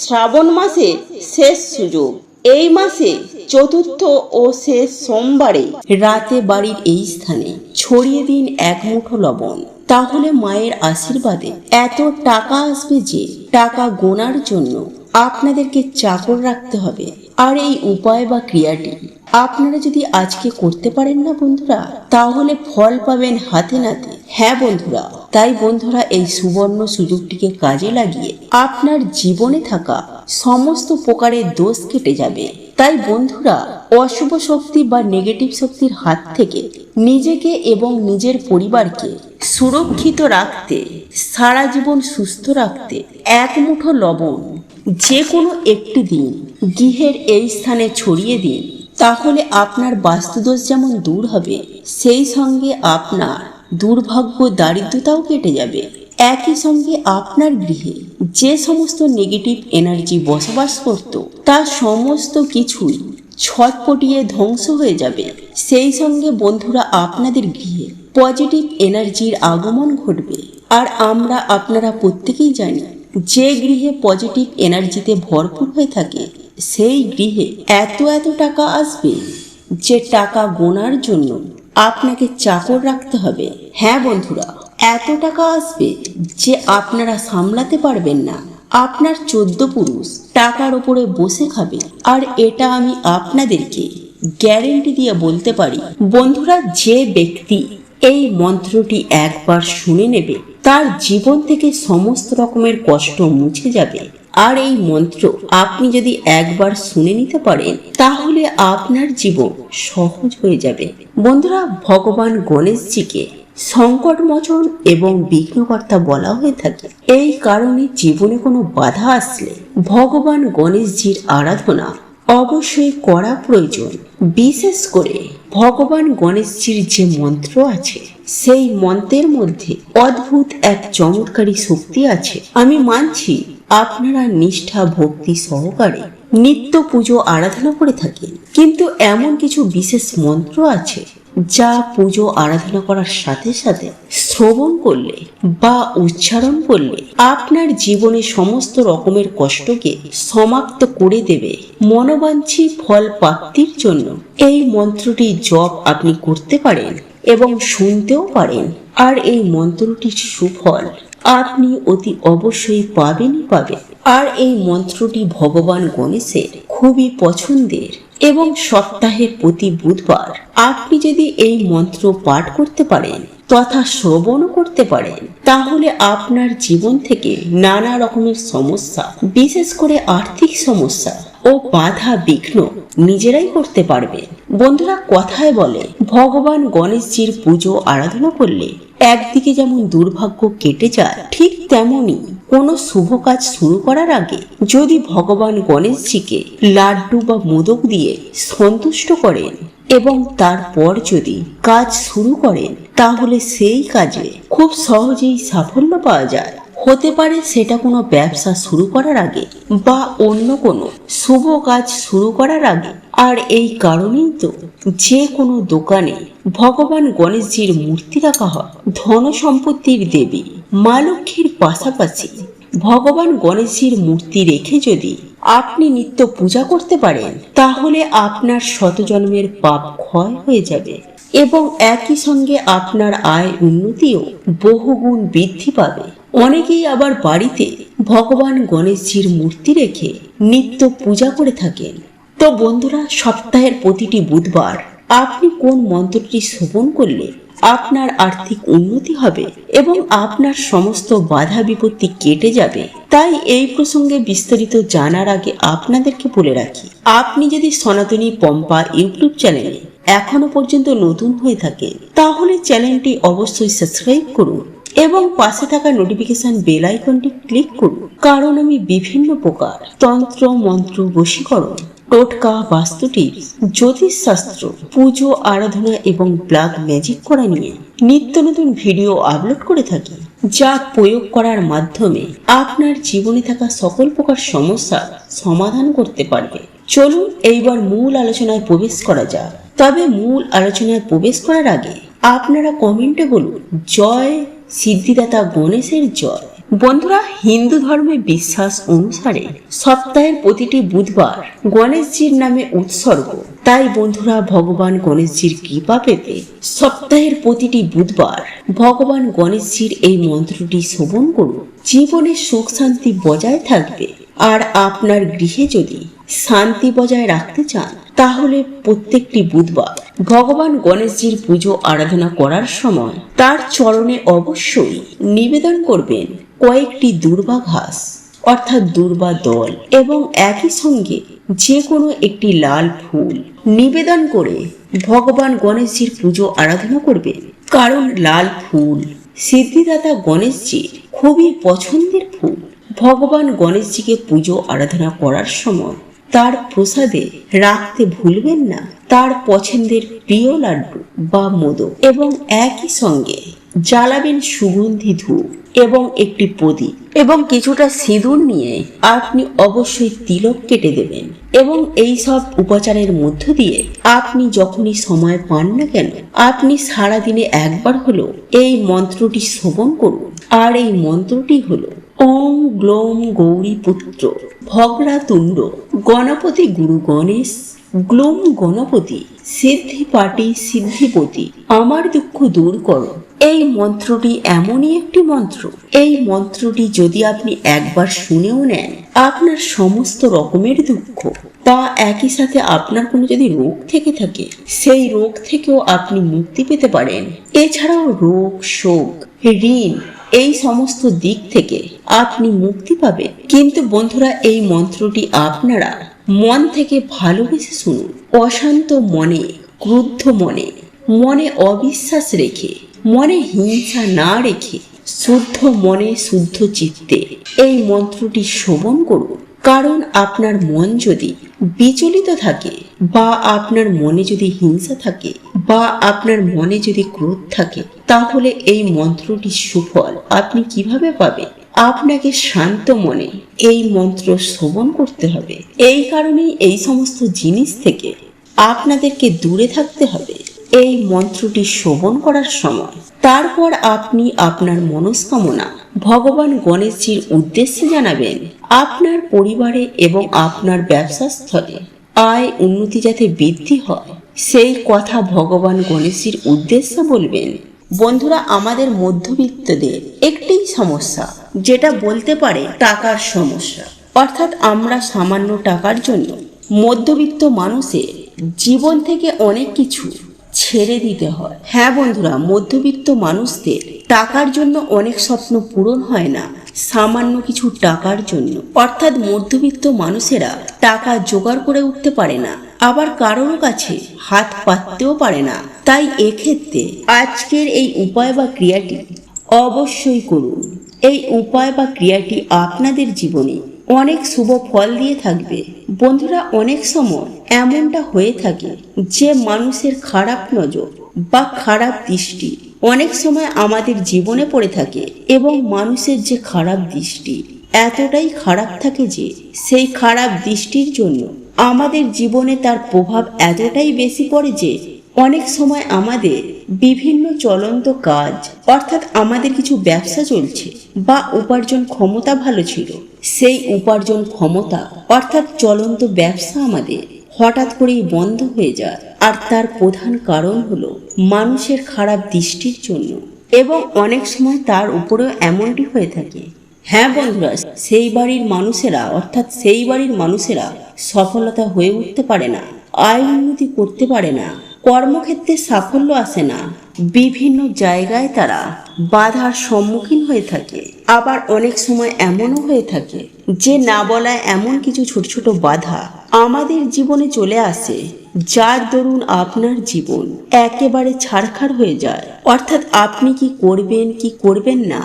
শ্রাবণ মাসে শেষ সুযোগ। এই মাসে চতুর্থ ও শেষ সোমবারে রাতে বাড়ির এই স্থানে ছড়িয়ে দিন এক মুঠো লবণ। তাহলে মায়ের আশীর্বাদে এত টাকা আসবে যে টাকা গোনার জন্য আপনাদেরকে চাকর রাখতে হবে। আর এই উপায় বা ক্রিয়াটি আপনারা যদি আজকে করতে পারেন না বন্ধুরা, তাহলে ফল পাবেন হাতে নাতে। হ্যাঁ বন্ধুরা। তাই বন্ধুরা, এই সুবর্ণ সুযোগটিকে কাজে লাগিয়ে আপনার জীবনে থাকা সমস্ত প্রকারের দোষ কেটে যাবে। তাই বন্ধুরা, অশুভ শক্তি বা নেগেটিভ শক্তির হাত থেকে নিজেকে এবং নিজের পরিবারকে সুরক্ষিত রাখতে, সারা জীবন সুস্থ রাখতে এক মুঠো লবণ যে কোনো একটি দিন গৃহের এই স্থানে ছড়িয়ে দিন। তাহলে আপনার বাস্তুদোষ যেমন দূর হবে, সেই সঙ্গে আপনার দুর্ভাগ্য দারিদ্রতাও কেটে যাবে। একই সঙ্গে আপনার গৃহে যে সমস্ত নেগেটিভ এনার্জি বসবাস করত তা সমস্ত কিছুই ছটপটিয়ে ধ্বংস হয়ে যাবে। সেই সঙ্গে বন্ধুরা, আপনাদের গৃহে পজিটিভ এনার্জির আগমন ঘটবে। আর আমরা, আপনারা প্রত্যেকেই জানি, যে গৃহে পজিটিভ এনার্জিতে ভরপুর হয়ে থাকে, সেই গৃহে এত এত টাকা আসবে যে টাকা গোনার জন্য আপনাকে চাকর রাখতে হবে। হ্যাঁ বন্ধুরা, এত টাকা আসবে যে আপনারা সামলাতে পারবেন না। আপনার চোদ্দ পুরুষ টাকার ওপরে বসে খাবে। আর এটা আমি আপনাদেরকে গ্যারেন্টি দিয়ে বলতে পারি। বন্ধুরা, যে ব্যক্তি এই মন্ত্রটি একবার শুনে নেবে, তার জীবন থেকে সমস্ত রকমের কষ্ট মুছে যাবে। আর এই মন্ত্র আপনি যদি একবার শুনে নিতে পারেন, তাহলে আপনার জীবন সহজ হয়ে যাবে। বন্ধুরা, ভগবান গণেশজিকে সংকটমোচন এবং বিঘ্নকর্তা বলা হয়ে থাকে। এই কারণে জীবনে কোনো বাধা আসলে ভগবান গণেশজির আরাধনা অবশ্যই করা প্রয়োজন। বিশেষ করে ভগবান গণেশজির যে মন্ত্র আছে, সেই মন্ত্রের মধ্যে অদ্ভুত এক চমৎকারী শক্তি আছে। আমি মানছি আপনারা নিষ্ঠা, ভক্তি সহকারে নিত্য পুজো আরাধনা করে থাকেন। কিন্তু এমন কিছু বিশেষ মন্ত্র আছে যা পুজো আরাধনা করার সাথে সাথে শ্রবণ করলে বা উচ্চারণ করলে আপনার জীবনে সমস্ত রকমের কষ্টকে সমাপ্ত করে দেবে মনোবাঞ্ছি ফল প্রাপ্তির জন্য। এই মন্ত্রটি জপ আপনি করতে পারেন এবং শুনতেও পারেন। আর এই মন্ত্রটির সুফল আপনি অতি অবশ্যই পাবেনই পাবেন। আর এই মন্ত্রটি ভগবান গণেশের খুবই পছন্দের এবং সপ্তাহের প্রতি বুধবার আপনি যদি এই মন্ত্র পাঠ করতে পারেন, তথা শ্রবণও করতে পারেন, তাহলে আপনার জীবন থেকে নানা রকমের সমস্যা, বিশেষ করে আর্থিক সমস্যা ও বাধা বিঘ্ন নিজেরাই করতে পারবেন। বন্ধুরা কথায় বলে, ভগবান গণেশজির পুজো আরাধনা করলে একদিকে যেমন দুর্ভাগ্য কেটে যায়, ঠিক তেমনি কোনো শুভ কাজ শুরু করার আগে যদি ভগবান গণেশজিকে লাড্ডু বা মোদক দিয়ে সন্তুষ্ট করেন এবং তারপর যদি কাজ শুরু করেন, তাহলে সেই কাজে খুব সহজেই সাফল্য পাওয়া যায়। হতে পারে সেটা কোনো ব্যবসা শুরু করার আগে বা অন্য কোনো শুভ কাজ শুরু করার আগে। আর এই কারণেই তো যে কোনো দোকানে ভগবান গণেশজির মূর্তি রাখা হয়। ধন সম্পত্তির দেবী মা লক্ষ্মীর পাশাপাশি ভগবান গণেশজির মূর্তি রেখে যদি আপনি নিত্য পূজা করতে পারেন, তাহলে আপনার শতজন্মের পাপ ক্ষয় হয়ে যাবে এবং একই সঙ্গে আপনার আয় উন্নতিও বহুগুণ বৃদ্ধি পাবে। অনেকেই আবার বাড়িতে ভগবান গণেশজির মূর্তি রেখে নিত্য পূজা করে থাকেন। তো বন্ধুরা, সপ্তাহের প্রতিটি বুধবার আপনি কোন মন্ত্রটি শ্রবণ করলে আপনার আর্থিক উন্নতি হবে এবং আপনার সমস্ত বাধা বিপত্তি কেটে যাবে? তাই এই প্রসঙ্গে বিস্তারিত জানার আগে আপনাদেরকে বলে রাখি, আপনি যদি সনাতনী পম্পা ইউটিউব চ্যানেলে এখনও পর্যন্ত নতুন হয়ে থাকে, তাহলে চ্যানেলটি অবশ্যই সাবস্ক্রাইব করুন এবং পাশে থাকা নোটিফিকেশন বেল আইকনটি ক্লিক করুন। কারণ আমি বিভিন্ন প্রকার তন্ত্র, মন্ত্র, বশীকরণ টোটকা বাস্তুটি টিপস জ্যোতিষশাস্ত্র পুজো, আরাধনা এবং ব্ল্যাক ম্যাজিক করা নিয়ে নিত্য নতুন ভিডিও আপলোড করে থাকি, যা প্রয়োগ করার মাধ্যমে আপনার জীবনে থাকা সকল প্রকার সমস্যা সমাধান করতে পারবে। চলুন এইবার মূল আলোচনায় প্রবেশ করা যাক। তবে মূল আলোচনায় প্রবেশ করার আগে আপনারা কমেন্টে বলুন, জয় সিদ্ধিদাতা গণেশের জয়। বন্ধুরা, হিন্দু ধর্মে বিশ্বাস অনুসারে সপ্তাহের প্রতিটি বুধবার গণেশজির নামে উৎসর্গ। তাই বন্ধুরা, ভগবান গণেশজির কৃপা পেতে সপ্তাহের প্রতিটি বুধবার ভগবান গণেশজির এই মন্ত্রটি শ্রবণ করুন। জীবনে সুখ শান্তি বজায় থাকবে। আর আপনার গৃহে যদি শান্তি বজায় রাখতে চান, তাহলে প্রত্যেকটি বুধবার ভগবান গণেশজির পুজো আরাধনা করার সময় তার চরণে অবশ্যই নিবেদন করবেন কয়েকটি দুর্বা ঘাস, অর্থাৎ দুর্বা দল এবং একই সঙ্গে যে কোনো একটি লাল ফুল নিবেদন করে ভগবান গণেশজির পুজো আরাধনা করবেন কারণ লাল ফুল সিদ্ধিদাতা গণেশজির খুবই পছন্দের ফুল। ভগবান গণেশজিকে পুজো আরাধনা করার সময় তার প্রসাদে রাখতে ভুলবেন না তার পছন্দের প্রিয় লাড্ডু বা মোদক এবং একই সঙ্গে জ্বালাবেন সুগন্ধি ধূপ। এবং একটি প্রদীপ এবং কিছুটা সিঁদুর নিয়ে আপনি অবশ্যই তিলক কেটে দেবেন এবং এই সব উপাচারের মধ্য দিয়ে আপনি যখনই সময় পান না কেন, আপনি সারাদিনে একবার হলো এই মন্ত্রটি শ্রবণ করুন। আর এই মন্ত্রটি হলো, ওম গ্লোম গৌরী পুত্র ভগ্রাতুণ্ড গণপতি গুরু গণেশ, গ্লোম গণপতি সিদ্ধি পাটি সিদ্ধিপতি, আমার দুঃখ দূর করো। এই মন্ত্রটি এমনই একটি মন্ত্র। এই মন্ত্রটি যদি আপনি একবার শুনেও নেন, আপনার সমস্ত রকমের দুঃখ বা একই সাথে আপনার কোনো যদি রোগ থেকে থাকে, সেই রোগ থেকেও আপনি মুক্তি পেতে পারেন। এছাড়াও রোগ, শোক, ঋণ, এই সমস্ত দিক থেকে আপনি মুক্তি পাবেন। কিন্তু বন্ধুরা, এই মন্ত্রটি আপনারা মন থেকে ভালোবেসে শুনুন। অশান্ত মনে, ক্রুদ্ধ মনে মনে অবিশ্বাস রেখে মনে হিংসা না রেখে শুদ্ধ মনে, শুদ্ধ চিত্তে এই মন্ত্রটি শ্রবণ করুন। কারণ আপনার মন যদি বিচলিত থাকে বা আপনার মনে যদি হিংসা থাকে বা আপনার মনে যদি ক্রোধ থাকে, তাহলে এই মন্ত্রটি সুফল। আপনি কীভাবে পাবেন? আপনাকে শান্ত মনে এই মন্ত্র শ্রবণ করতে হবে। এই কারণেই এই সমস্ত জিনিস থেকে আপনাদেরকে দূরে থাকতে হবে। এই মন্ত্রটি শ্রবণ করার সময়। তারপর আপনি আপনার মনস্কামনা ভগবান গণেশজির উদ্দেশ্যে জানাবেন, আপনার পরিবারে এবং আপনার ব্যবসা স্থলে আয় উন্নতি যাতে বৃদ্ধি হয়, সেই কথা ভগবান গণেশজির উদ্দেশ্যে বলবেন। বন্ধুরা, আমাদের মধ্যবিত্তদের একটি সমস্যা, যেটা বলতে পারে টাকার সমস্যা। অর্থাৎ আমরা সামান্য টাকার জন্য মধ্যবিত্ত মানুষের জীবন থেকে অনেক কিছু ছেড়ে দিতে হয়। হ্যাঁ বন্ধুরা, মধ্যবিত্ত মানুষদের টাকার জন্য অনেক স্বপ্ন পূরণ হয় না, সামান্য কিছু টাকার জন্য। অর্থাৎ মধ্যবিত্ত মানুষেরা টাকা জোগাড় করে উঠতে পারে না, আবার কারোর কাছে হাত পাততেও পারে না। তাই এক্ষেত্রে আজকের এই উপায় বা ক্রিয়াটি অবশ্যই করুন। এই উপায় বা ক্রিয়াটি আপনাদের জীবনে অনেক শুভ ফল দিয়ে থাকবে। বন্ধুরা, অনেক সময় এমনটা হয়ে থাকে যে মানুষের খারাপ নজর বা খারাপ দৃষ্টি অনেক সময় আমাদের জীবনে পড়ে থাকে এবং মানুষের যে খারাপ দৃষ্টি এতটাই খারাপ থাকে যে সেই খারাপ দৃষ্টির জন্য আমাদের জীবনে তার প্রভাব এতটাই বেশি পড়ে যে অনেক সময় আমাদের বিভিন্ন চলন্ত কাজ, অর্থাৎ আমাদের কিছু ব্যবসা চলছে বা উপার্জন ক্ষমতা ভালো ছিল, সেই উপার্জন ক্ষমতা, অর্থাৎ চলন্ত ব্যবসা আমাদের হঠাৎ করেই বন্ধ হয়ে যায়। আর তার প্রধান কারণ হলো মানুষের খারাপ দৃষ্টির জন্য। এবং অনেক সময় তার উপরেও এমনটি হয়ে থাকে। হ্যাঁ বন্ধুরা, সেই বাড়ির মানুষেরা, অর্থাৎ সেই বাড়ির মানুষেরা সফলতা হয়ে উঠতে পারে না, আয় উন্নতি করতে পারে না। কর্মক্ষেত্রে সাফল্য আসে না। বিভিন্ন জায়গায় তারা বাধার সম্মুখীন হয়ে থাকে। আবার অনেক সময় এমনও হয়ে থাকে যে না বলা এমন কিছু ছোট ছোট বাধা আমাদের জীবনে চলে আসে, যার দরুন আপনার জীবন একেবারে ছাড়খাড় হয়ে যায়। অর্থাৎ আপনি কি করবেন কি করবেন না,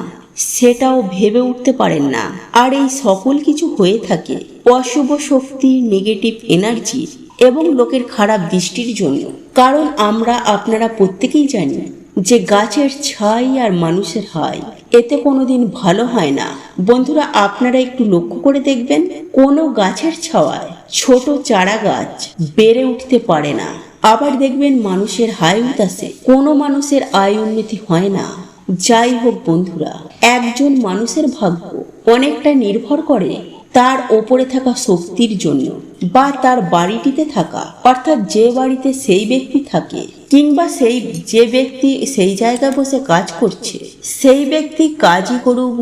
সেটাও ভেবে উঠতে পারেন না। আর এই সকল কিছু হয়ে থাকে অশুভ শক্তি নেগেটিভ এনার্জি এবং লোকের খারাপ দৃষ্টির জন্য। কারণ আমরা, আপনারা প্রত্যেকেই জানি যে গাছের ছাই আর মানুষের হাই, এতে কোনোদিন ভালো হয় না। বন্ধুরা, আপনারা একটু লক্ষ্য করে দেখবেন, কোনো গাছের ছাওয়ায় ছোট চারা গাছ বেড়ে উঠতে পারে না। আবার দেখবেন মানুষের হাই উতাসে কোনো মানুষের আয় উন্নতি হয় না। যাই হোক বন্ধুরা, একজন মানুষের ভাগ্য অনেকটা নির্ভর করে তার ওপরে থাকা শক্তির জন্য বা তার বাড়িটিতে থাকা, অর্থাৎ যে বাড়িতে সেই ব্যক্তি থাকে কিংবা সেই, যে ব্যক্তি সেই জায়গায় বসে কাজ করছে, সেই ব্যক্তি কাজই করুক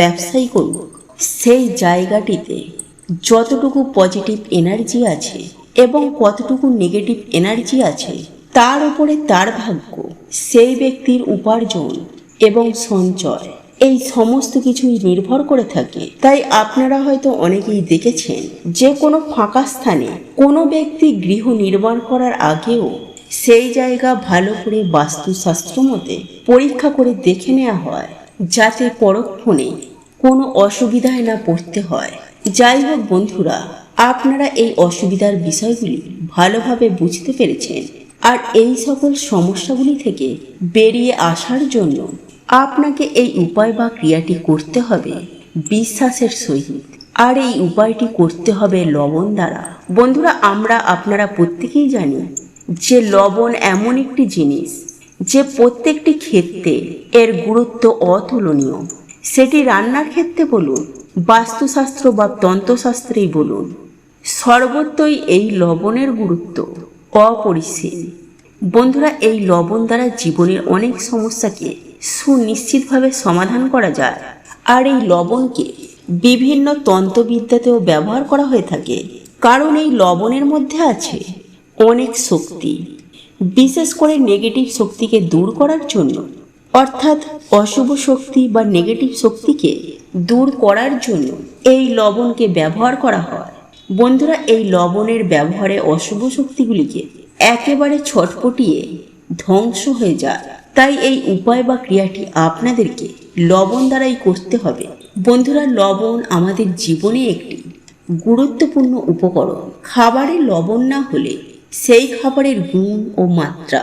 ব্যবসায়ী করুক, সেই জায়গাটিতে যতটুকু পজিটিভ এনার্জি আছে এবং কতটুকু নেগেটিভ এনার্জি আছে, তার উপরে তার ভাগ্য, সেই ব্যক্তির উপার্জন এবং সঞ্চয়। এই সমস্ত কিছুই নির্ভর করে থাকে। তাই আপনারা হয়তো অনেকেই দেখেছেন যে কোনো ফাঁকা স্থানে কোনো ব্যক্তি গৃহ নির্মাণ করার আগেও সেই জায়গা ভালো করে বাস্তুশাস্ত্র মতে পরীক্ষা করে দেখে নেওয়া হয়, যাতে পরক্ষণে কোনো অসুবিধায় না পড়তে হয়। যাই হোক বন্ধুরা, আপনারা এই অসুবিধার বিষয়গুলি ভালোভাবে বুঝতে পেরেছেন। আর এই সকল সমস্যাগুলি থেকে বেরিয়ে আসার জন্য আপনাকে এই উপায় বা ক্রিয়াটি করতে হবে বিশ্বাসের সহিত। আর এই উপায়টি করতে হবে লবণ দ্বারা। বন্ধুরা, আমরা আপনারা প্রত্যেকেই জানি যে লবণ এমন একটি জিনিস যে প্রত্যেকটি ক্ষেত্রে এর গুরুত্ব অতুলনীয়। সেটি রান্নার ক্ষেত্রে বলুন, বাস্তুশাস্ত্র বা তন্ত্রশাস্ত্রেই বলুন, সর্বত্রই এই লবণের গুরুত্ব অপরিসীম। বন্ধুরা, এই লবণ দ্বারা জীবনের অনেক সমস্যাকে সুনিশ্চিতভাবে সমাধান করা যায়। আর এই লবণকে বিভিন্ন তন্ত্রবিদ্যাতেও ব্যবহার করা হয়ে থাকে। কারণ এই লবণের মধ্যে আছে অনেক শক্তি, বিশেষ করে নেগেটিভ শক্তিকে দূর করার জন্য। অর্থাৎ অশুভ শক্তি বা নেগেটিভ শক্তিকে দূর করার জন্য এই লবণকে ব্যবহার করা হয়। বন্ধুরা, এই লবণের ব্যবহারে অশুভ শক্তিগুলিকে একেবারে ছটপটিয়ে ধ্বংস হয়ে যায়। তাই এই উপায় বা ক্রিয়াটি আপনাদেরকে লবণ দ্বারাই করতে হবে। বন্ধুরা, লবণ আমাদের জীবনে একটি গুরুত্বপূর্ণ উপকরণ। খাবারে লবণ না হলে সেই খাবারের গুণ ও মাত্রা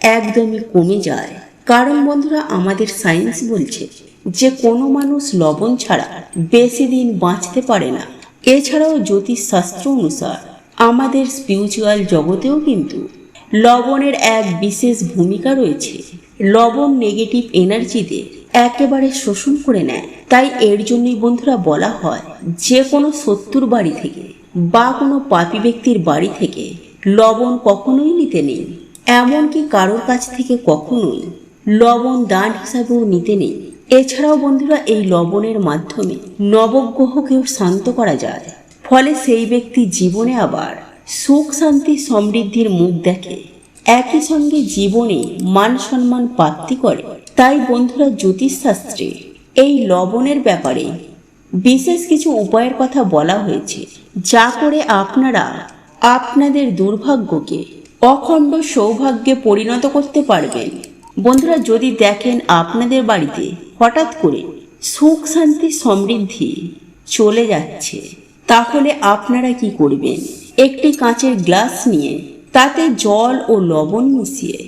একদমই কমে যায়। কারণ বন্ধুরা, আমাদের সায়েন্স বলছে যে কোনো মানুষ লবণ ছাড়া বেশি দিন বাঁচতে পারে না। এছাড়াও জ্যোতিষশাস্ত্র অনুসার আমাদের স্পিরিচুয়াল জগতেও কিন্তু লবণের এক বিশেষ ভূমিকা রয়েছে। লবণ নেগেটিভ এনার্জিতে একেবারে শোষণ করে নেয়। তাই এর জন্যই বন্ধুরা বলা হয়, যে কোনো শত্রুর বাড়ি থেকে বা কোনো পাপি ব্যক্তির বাড়ি থেকে লবণ কখনোই নিতে নেই। এমনকি কারোর কাছ থেকে কখনোই লবণ দান হিসাবেও নিতে নেই। এছাড়াও বন্ধুরা এই লবণের মাধ্যমে নবগ্রহকেও শান্ত করা যায়। ফলে সেই ব্যক্তি জীবনে আবার সুখ, শান্তি, সমৃদ্ধির মুখ দেখে একই সঙ্গে জীবনে মান সম্মান প্রাপ্তি করে। তাই বন্ধুরা জ্যোতিষশাস্ত্রে এই লবণের ব্যাপারে বিশেষ কিছু উপায়ের কথা বলা হয়েছে, যা করে আপনারা আপনাদের দুর্ভাগ্যকে অখণ্ড সৌভাগ্যে পরিণত করতে পারবেন। বন্ধুরা, যদি দেখেন আপনাদের বাড়িতে হঠাৎ করে সুখ, শান্তি, সমৃদ্ধি চলে যাচ্ছে, তাহলে আপনারা কি করবেন? একটি কাঁচের গ্লাস নিয়ে তাতে জল ও লবণ মিশিয়ে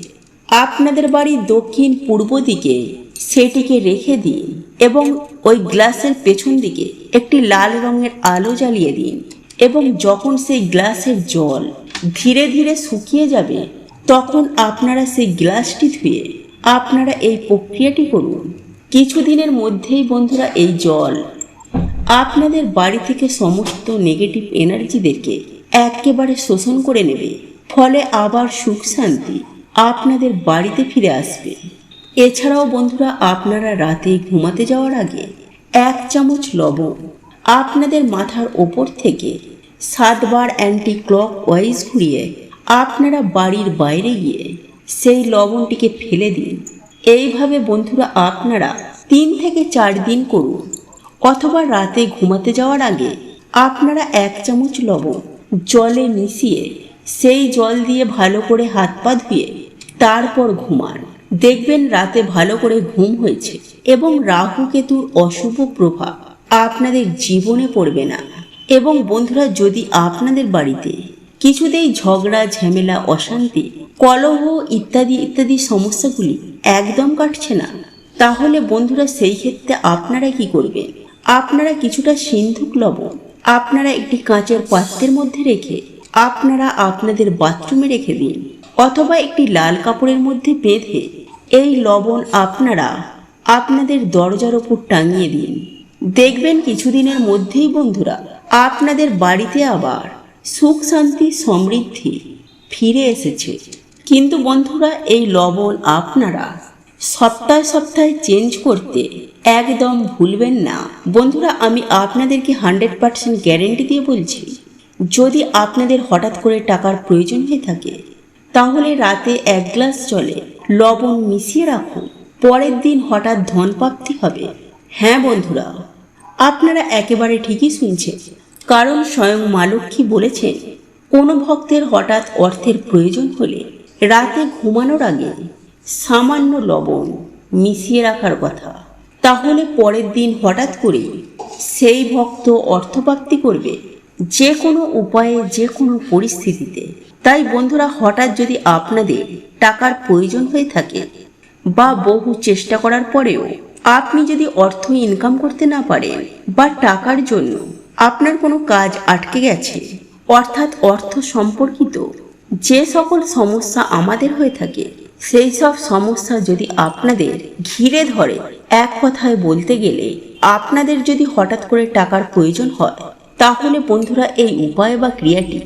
আপনাদের বাড়ির দক্ষিণ পূর্ব দিকে সেটিকে রেখে দিন এবং ওই গ্লাসের পেছন দিকে একটি লাল রঙের আলো জ্বালিয়ে দিন এবং যখন সেই গ্লাসের জল ধীরে ধীরে শুকিয়ে যাবে, তখন আপনারা সেই গ্লাসটি ধুয়ে আপনারা এই প্রক্রিয়াটি করুন। কিছুদিনের মধ্যেই বন্ধুরা এই জল আপনাদের বাড়ি থেকে সমস্ত নেগেটিভ এনার্জিদেরকে একেবারে শোষণ করে নেবে। ফলে আবার সুখ শান্তি আপনাদের বাড়িতে ফিরে আসবে। এছাড়াও বন্ধুরা, আপনারা রাতে ঘুমাতে যাওয়ার আগে এক চামচ লবণ আপনাদের মাথার ওপর থেকে সাতবার অ্যান্টি ক্লক ওয়াইজ ঘুরিয়ে আপনারা বাড়ির বাইরে গিয়ে সেই লবণটিকে ফেলে দিন। এইভাবে বন্ধুরা, আপনারা তিন থেকে চার দিন করুন। অথবা রাতে ঘুমাতে যাওয়ার আগে আপনারা এক চামচ লবণ জলে মিশিয়ে সেই জল দিয়ে ভালো করে হাত পা ধুয়ে তারপর ঘুমান। দেখবেন রাতে ভালো করে ঘুম হয়েছে এবং রাহু কেতুর অশুভ প্রভাব আপনাদের জীবনে পড়বে না। এবং বন্ধুরা, যদি আপনাদের বাড়িতে কিছুতেই ঝগড়া, ঝামেলা, অশান্তি, কলহ ইত্যাদি ইত্যাদি সমস্যাগুলি একদম কাটছে না, তাহলে বন্ধুরা সেই ক্ষেত্রে আপনারা কি করবেন? আপনারা কিছুটা সিন্ধুক লবণ, আপনারা একটি কাঁচের পাত্রের মধ্যে রেখে আপনারা আপনাদের বাথরুমে রেখে দিন, অথবা একটি লাল কাপড়ের মধ্যে বেঁধে এই লবণ আপনারা আপনাদের দরজার ওপর টাঙিয়ে দিন। দেখবেন কিছুদিনের মধ্যেই বন্ধুরা, আপনাদের বাড়িতে আবার সুখ, শান্তি, সমৃদ্ধি ফিরে এসেছে। কিন্তু বন্ধুরা, এই লবণ আপনারা সপ্তাহে সপ্তাহে চেঞ্জ করতে একদম ভুলবেন না। বন্ধুরা, আমি আপনাদেরকে হান্ড্রেড পার্সেন্ট গ্যারেন্টি দিয়ে বলছি যদি আপনাদের হঠাৎ করে টাকার প্রয়োজন হয়ে থাকে, তাহলে রাতে এক গ্লাস জলে লবণ মিশিয়ে রাখুন। পরের দিন হঠাৎ ধনপ্রাপ্তি হবে। হ্যাঁ বন্ধুরা, আপনারা একেবারে ঠিকই শুনছেন, কারণ স্বয়ং মা লক্ষ্মী বলেছেন, কোনো ভক্তের হঠাৎ অর্থের প্রয়োজন হলে রাতে ঘুমানোর আগে সামান্য লবণ মিশিয়ে রাখার কথা। তাহলে পরের দিন হঠাৎ করে সেই ভক্ত অর্থপ্রাপ্তি করবে। যে কোনো উপায়ে যে কোনো পরিস্থিতিতে। তাই বন্ধুরা, হঠাৎ যদি আপনাদের টাকার প্রয়োজন হয়ে থাকে বা বহু চেষ্টা করার পরেও আপনি যদি অর্থ ইনকাম করতে না পারেন বা টাকার জন্য আপনার কোনো কাজ আটকে গেছে, অর্থাৎ অর্থ সম্পর্কিত যে সকল সমস্যা আমাদের হয়ে থাকে, সেই সব সমস্যা যদি আপনাদের ঘিরে ধরে, এক কথায় বলতে গেলে আপনাদের যদি হঠাৎ করে টাকার প্রয়োজন হয় তাহলে বন্ধুরা এই উপায় বা ক্রিয়াটি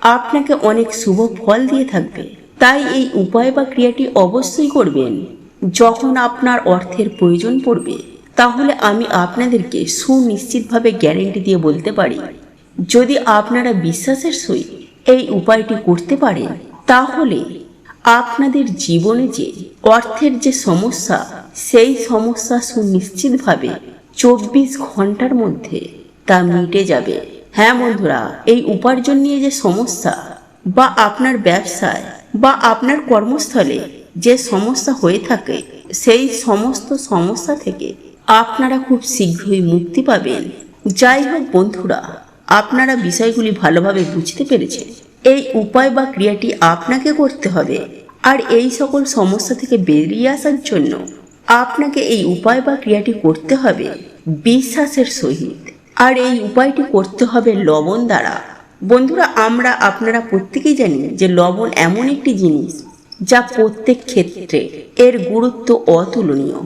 আপনাকে অনেক শুভ ফল দিয়ে থাকবে। তাই এই উপায় বা ক্রিয়াটি অবশ্যই করবেন। যখন আপনার অর্থের প্রয়োজন পড়বে, তাহলে আমি আপনাদেরকে সুনিশ্চিতভাবে গ্যারেন্টি দিয়ে বলতে পারি। যদি আপনারা বিশ্বাসের সহিত এই উপায়টি করতে পারেন, তাহলে আপনাদের জীবনে যে অর্থের যে সমস্যা, সেই সমস্যা সুনিশ্চিতভাবে চব্বিশ ঘণ্টার মধ্যে তা মিটে যাবে। হ্যাঁ বন্ধুরা, এই উপার্জন নিয়ে যে সমস্যা, বা আপনার ব্যবসায়, বা আপনার কর্মস্থলে যে সমস্যা হয়ে থাকে, সেই সমস্ত সমস্যা থেকে আপনারা খুব শীঘ্রই মুক্তি পাবেন। যাই হোক বন্ধুরা, আপনারা বিষয়গুলি ভালোভাবে বুঝতে পেরেছেন। এই উপায় বা ক্রিয়াটি আপনাকে করতে হবে। আর এই সকল সমস্যা থেকে বেরিয়ে আসার জন্য আপনাকে এই উপায় বা ক্রিয়াটি করতে হবে। বিশ্বাসের সহিত। আর এই উপায়টি করতে হবে লবণ দ্বারা। বন্ধুরা, আমরা, আপনারা প্রত্যেকেই জানি যে লবণ এমন একটি জিনিস যা প্রত্যেক ক্ষেত্রে এর গুরুত্ব অতুলনীয়।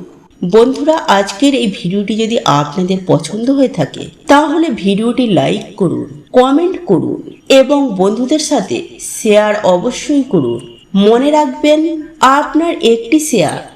বন্ধুরা, আজকের এই ভিডিওটি যদি আপনাদের পছন্দ হয়ে থাকে, তাহলে ভিডিওটি লাইক করুন, কমেন্ট করুন এবং বন্ধুদের সাথে শেয়ার অবশ্যই করুন। মনে রাখবেন, আপনার একটি শেয়ার